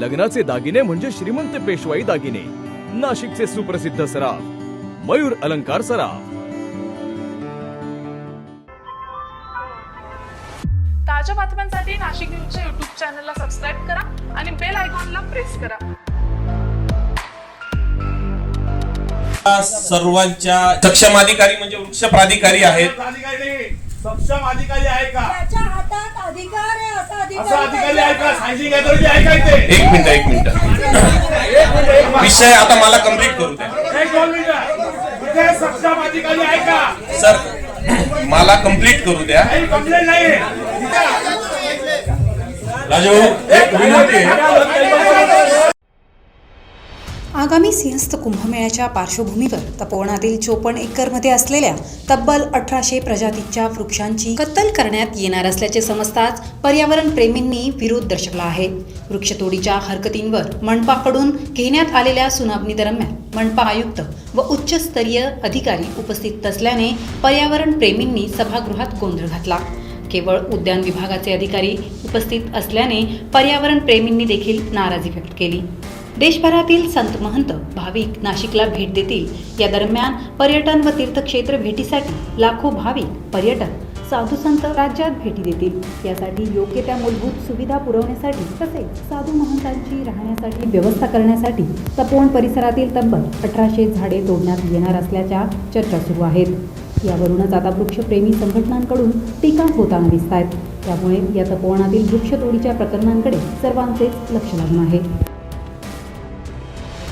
लग्नाचे दागिने म्हणजे श्रीमंत पेशवाई दागिने. नाशिकचे सुप्रसिद्ध सराफ मयूर अलंकार सराफ. ताज्या बातम्यांसाठी नाशिक न्यूजच्या युट्यूब चॅनलला सबस्क्राईब करा आणि बेल आयकॉनला प्रेस करा. सर्वांच्या सक्षम अधिकारी म्हणजे वृक्ष प्राधिकारी आहेत. सक्षम अधिकारी आहे का त्याच्या हातात अधिकार आहे असा असा अधिकारी आहे का त्याच्या सायझिंग अथॉरिटी आहे का इथे एक मिनिट एक मिनिट एक मिनिट, एक मिनिट. विषय आता मला कंप्लीट करू द्या. सर मला कंप्लीट करू द्या. काही कंप्लेंट नाही राजभाऊ एक विनंती आहे. आगामी सिंहस्थ कुंभमेळ्याच्या पार्श्वभूमीवर तपोवनातील चोपन्न एकरमध्ये असलेल्या तब्बल अठराशे प्रजातीच्या वृक्षांची कत्तल करण्यात येणार असल्याचे समजताच पर्यावरण प्रेमींनी विरोध दर्शवला आहे. वृक्षतोडीच्या हरकतींवर मनपाकडून घेण्यात आलेल्या सुनावणी दरम्यान मनपा आयुक्त व उच्चस्तरीय अधिकारी उपस्थित असल्याने पर्यावरण प्रेमींनी सभागृहात गोंधळ घातला. केवळ उद्यान विभागाचे अधिकारी उपस्थित असल्याने पर्यावरण प्रेमींनी देखील नाराजी व्यक्त केली. देशभरातील संत महंत भाविक नाशिकला भेट देतील. या दरम्यान पर्यटन व तीर्थक्षेत्र भेटीसाठी लाखो भाविक पर्यटक साधू संत राज्यात भेटी देतील. यासाठी योग्य त्या मूलभूत सुविधा पुरवण्यासाठी तसेच साधू महंतांची राहण्यासाठी व्यवस्था करण्यासाठी तपोवन परिसरातील तब्बल अठराशे झाडे तोडण्यात येणार असल्याच्या चर्चा सुरू आहेत. यावरूनच आता वृक्षप्रेमी संघटनांकडून टीका होताना दिसत आहेत त्यामुळे या तपोवनातील वृक्षतोडीच्या प्रकरणांकडे सर्वांचेच लक्ष लागून आहे.